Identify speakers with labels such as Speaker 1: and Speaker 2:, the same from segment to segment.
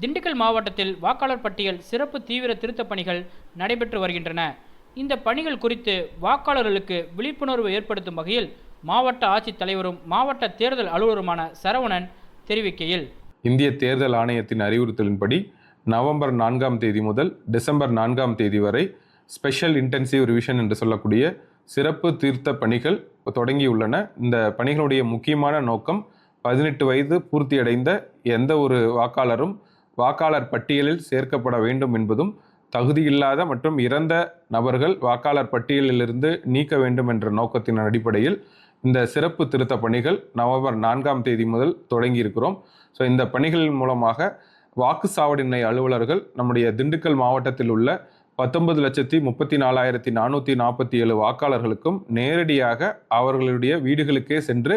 Speaker 1: திண்டுக்கல் மாவட்டத்தில் வாக்காளர் பட்டியல் சிறப்பு தீவிர திருத்தப் பணிகள் நடைபெற்று வருகின்றன. இந்த பணிகள் குறித்து வாக்காளர்களுக்கு விழிப்புணர்வு ஏற்படுத்தும் வகையில் மாவட்ட ஆட்சித்தலைவரும் மாவட்ட தேர்தல் அலுவலருமான சரவணன் தெரிவிக்கையில்.
Speaker 2: இந்திய தேர்தல் ஆணையத்தின் அறிவுறுத்தலின்படி நவம்பர் நான்காம் தேதி முதல் டிசம்பர் நான்காம் தேதி வரை ஸ்பெஷல் இன்டென்சிவ் ரிவிஷன் என்று சொல்லக்கூடிய சிறப்பு தீர்த்த பணிகள் தொடங்கியுள்ளன. இந்த பணிகளுடைய முக்கியமான நோக்கம் பதினெட்டு வயது பூர்த்தியடைந்த எந்த ஒரு வாக்காளரும் வாக்காளர் பட்டியலில் சேர்க்கப்பட வேண்டும் என்பதும் தகுதியில்லாத மற்றும் இறந்த நபர்கள் வாக்காளர் பட்டியலிலிருந்து நீக்க வேண்டும் என்ற நோக்கத்தின் அடிப்படையில் இந்த சிறப்பு திருத்த பணிகள் நவம்பர் நான்காம் தேதி முதல் தொடங்கி இருக்கிறோம் ஸோ இந்த பணிகளின் மூலமாக வாக்குச்சாவடி அலுவலர்கள் நம்முடைய திண்டுக்கல் மாவட்டத்தில் உள்ள பத்தொன்பது லட்சத்தி முப்பத்தி நாலாயிரத்தி நானூற்றி நாற்பத்தி ஏழு வாக்காளர்களுக்கும் நேரடியாக அவர்களுடைய வீடுகளுக்கே சென்று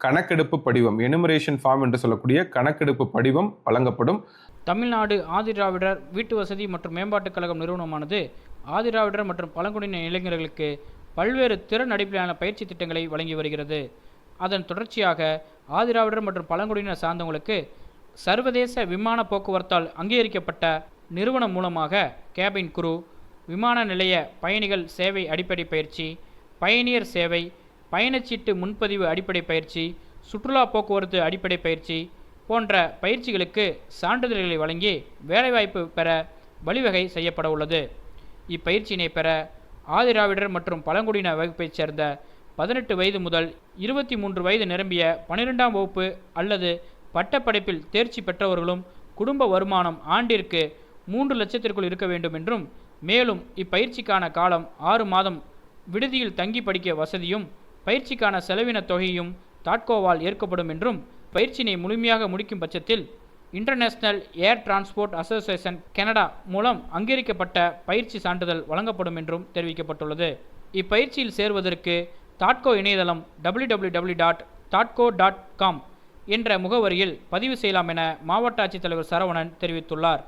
Speaker 2: கணக்கெடுப்பு படிவம் எனுமரேஷன் ஃபார்ம் என்று சொல்லக்கூடிய கணக்கெடுப்பு படிவம் வழங்கப்படும்.
Speaker 1: தமிழ்நாடு ஆதிதிராவிடர் வீட்டு வசதி மற்றும் மேம்பாட்டுக் கழகம் நிறுவனமானது ஆதிதிராவிடர் மற்றும் பழங்குடியின இளைஞர்களுக்கு பல்வேறு திறன் அடிப்படையிலான பயிற்சி திட்டங்களை வழங்கி வருகிறது. அதன் தொடர்ச்சியாக ஆதிதிராவிடர் மற்றும் பழங்குடியினர் சார்ந்தவங்களுக்கு சர்வதேச விமான போக்குவரத்தால் அங்கீகரிக்கப்பட்ட நிறுவனம் மூலமாக கேபின் குரு விமான நிலைய பயணிகள் சேவை அடிப்படை பயிற்சி பயணியர் சேவை பயணச்சீட்டு முன்பதிவு அடிப்படை பயிற்சி சுற்றுலா போக்குவரத்து அடிப்படை பயிற்சி போன்ற பயிற்சிகளுக்கு சான்றிதழ்களை வழங்கி வேலைவாய்ப்பு பெற வழிவகை செய்யப்பட உள்ளது. இப்பயிற்சியினை பெற ஆதிராவிடர் மற்றும் பழங்குடியின வகுப்பைச் சேர்ந்த பதினெட்டு வயது முதல் இருபத்தி மூன்று வயது நிரம்பிய பனிரெண்டாம் வகுப்பு அல்லது பட்டப்படிப்பில் தேர்ச்சி பெற்றவர்களும் குடும்ப வருமானம் ஆண்டிற்கு மூன்று லட்சத்திற்குள் இருக்க வேண்டும் என்றும் மேலும் இப்பயிற்சிக்கான காலம் ஆறு மாதம் விடுதியில் தங்கி படிக்க வசதியும் பயிற்சிக்கான செலவின தொகையும் தாட்கோவால் ஏற்கப்படும் என்றும் பயிற்சியினை முழுமையாக முடிக்கும் பட்சத்தில் International Air Transport Association Canada மூலம் அங்கீகரிக்கப்பட்ட பயிற்சி சான்றிதழ் வழங்கப்படும் என்றும் தெரிவிக்கப்பட்டுள்ளது. இப்பயிற்சியில் சேர்வதற்கு தாட்கோ இணையதளம் www.tatco.com டாட் தாட்கோ டாட் காம் என்ற முகவரியில் பதிவு செய்யலாம் என மாவட்ட ஆட்சித்தலைவர் சரவணன் தெரிவித்துள்ளார்.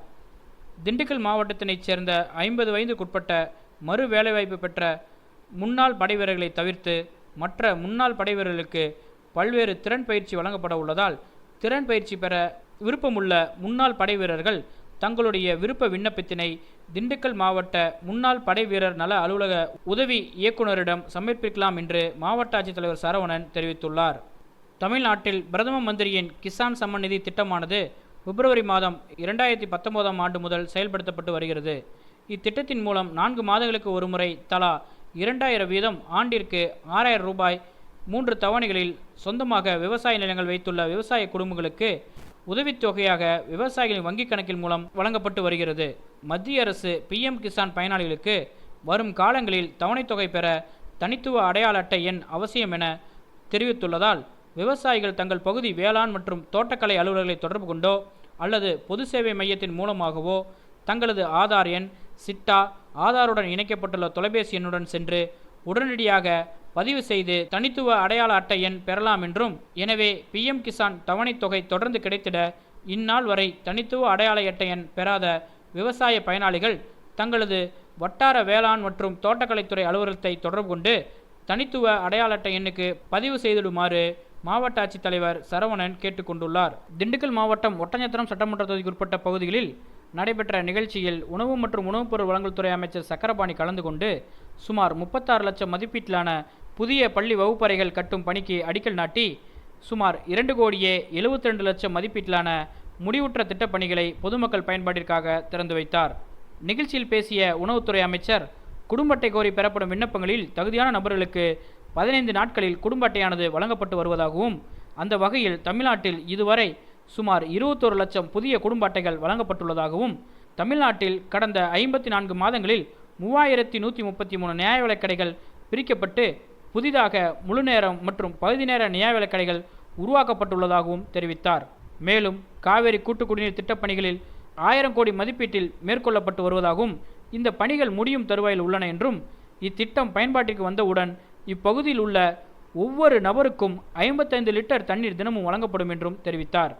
Speaker 1: திண்டுக்கல் மாவட்டத்தினைச் சேர்ந்த ஐம்பது வயதுக்குட்பட்ட மறு வேலைவாய்ப்பு பெற்ற முன்னாள் படைவீரர்களை தவிர்த்து மற்ற முன்னாள் படைவீரர்களுக்கு பல்வேறு திறன் பயிற்சி வழங்கப்பட உள்ளதால் திறன் பயிற்சி பெற விருப்பமுள்ள முன்னாள் படைவீரர்கள் தங்களுடைய விருப்ப விண்ணப்பத்தினை திண்டுக்கல் மாவட்ட முன்னாள் படைவீரர் நல அலுவலக உதவி இயக்குநரிடம் சமர்ப்பிக்கலாம் என்று மாவட்ட ஆட்சித்தலைவர் சரவணன் தெரிவித்துள்ளார். தமிழ்நாட்டில் பிரதம மந்திரியின் கிசான் சம்மன் நிதி திட்டமானது பிப்ரவரி மாதம் இரண்டாயிரத்தி பத்தொன்பதாம் ஆண்டு முதல் செயல்படுத்தப்பட்டு வருகிறது. இத்திட்டத்தின் மூலம் நான்கு மாதங்களுக்கு ஒருமுறை தலா இரண்டாயிரம் வீதம் ஆண்டிற்கு ஆறாயிரம் ரூபாய் மூன்று தவணைகளில் சொந்தமாக விவசாய நிலங்கள் வைத்துள்ள விவசாய குடும்பங்களுக்கு உதவித்தொகையாக விவசாயிகளின் வங்கிக் கணக்கில் மூலம் வழங்கப்பட்டு வருகிறது. மத்திய அரசு பிஎம் கிசான் பயனாளிகளுக்கு வரும் காலங்களில் தவணைத்தொகை பெற தனித்துவ அடையாள அட்டை எண் அவசியம் என தெரிவித்துள்ளதால் விவசாயிகள் தங்கள் பகுதி வேளாண் மற்றும் தோட்டக்கலை அலுவலர்களை தொடர்பு கொண்டோ அல்லது பொது சேவை மையத்தின் மூலமாகவோ தங்களது ஆதார் எண் சிட்டா ஆதாருடன் இணைக்கப்பட்டுள்ள தொலைபேசி எண்ணுடன் சென்று உடனடியாக பதிவு செய்து தனித்துவ அடையாள அட்டை எண் பெறலாம் என்றும் எனவே பிஎம் கிசான் தவணைத் தொகை தொடர்ந்து கிடைத்திட இந்நாள் வரை தனித்துவ அடையாள அட்டை எண் பெறாத விவசாய பயனாளிகள் தங்களது வட்டார வேளாண் மற்றும் தோட்டக்கலைத்துறை அலுவலகத்தை தொடர்பு கொண்டு தனித்துவ அடையாள அட்டை எண்ணுக்கு பதிவு செய்திடுமாறு மாவட்ட ஆட்சித்தலைவர் சரவணன் கேட்டுக்கொண்டுள்ளார். திண்டுக்கல் மாவட்டம் ஒட்டஞ்சத்திரம் சட்டமன்ற தொகுதிக்கு உட்பட்ட பகுதிகளில் நடைபெற்ற நிகழ்ச்சியில் உணவு மற்றும் உணவுப் பொருள் வழங்கல் துறை அமைச்சர் சக்கரபாணி கலந்து கொண்டு சுமார் முப்பத்தாறு லட்சம் மதிப்பீட்டிலான புதிய பள்ளி வகுப்பறைகள் கட்டும் பணிக்கு அடிக்கல் நாட்டி சுமார் இரண்டு கோடியே எழுபத்தி ரெண்டு லட்சம் மதிப்பீட்டிலான முடிவுற்ற திட்டப்பணிகளை பொதுமக்கள் பயன்பாட்டிற்காக திறந்து வைத்தார். நிகழ்ச்சியில் பேசிய உணவுத்துறை அமைச்சர் குடும்ப அட்டை கோரி பெறப்படும் விண்ணப்பங்களில் தகுதியான நபர்களுக்கு பதினைந்து நாட்களில் குடும்ப அட்டையானது வழங்கப்பட்டு வருவதாகவும் அந்த வகையில் தமிழ்நாட்டில் இதுவரை சுமார் இருபத்தொரு லட்சம் புதிய குடும்ப அட்டைகள் வழங்கப்பட்டுள்ளதாகவும் தமிழ்நாட்டில் கடந்த ஐம்பத்தி நான்கு மாதங்களில் மூவாயிரத்தி நூற்றி முப்பத்தி மூணு நியாய விலைக்கடைகள் பிரிக்கப்பட்டு புதிதாக முழுநேரம் மற்றும் பகுதி நேர நியாய விலைக்கடைகள் உருவாக்கப்பட்டுள்ளதாகவும் தெரிவித்தார். மேலும் காவேரி கூட்டு குடிநீர் திட்டப்பணிகளில் ஆயிரம் கோடி மதிப்பீட்டில் மேற்கொள்ளப்பட்டு வருவதாகவும் இந்த பணிகள் முடியும் தருவாயில் உள்ளன என்றும் இத்திட்டம் பயன்பாட்டிற்கு வந்தவுடன் இப்பகுதியில் உள்ள ஒவ்வொரு நபருக்கும் ஐம்பத்தைந்து லிட்டர் தண்ணீர் தினமும் வழங்கப்படும் என்றும் தெரிவித்தார்.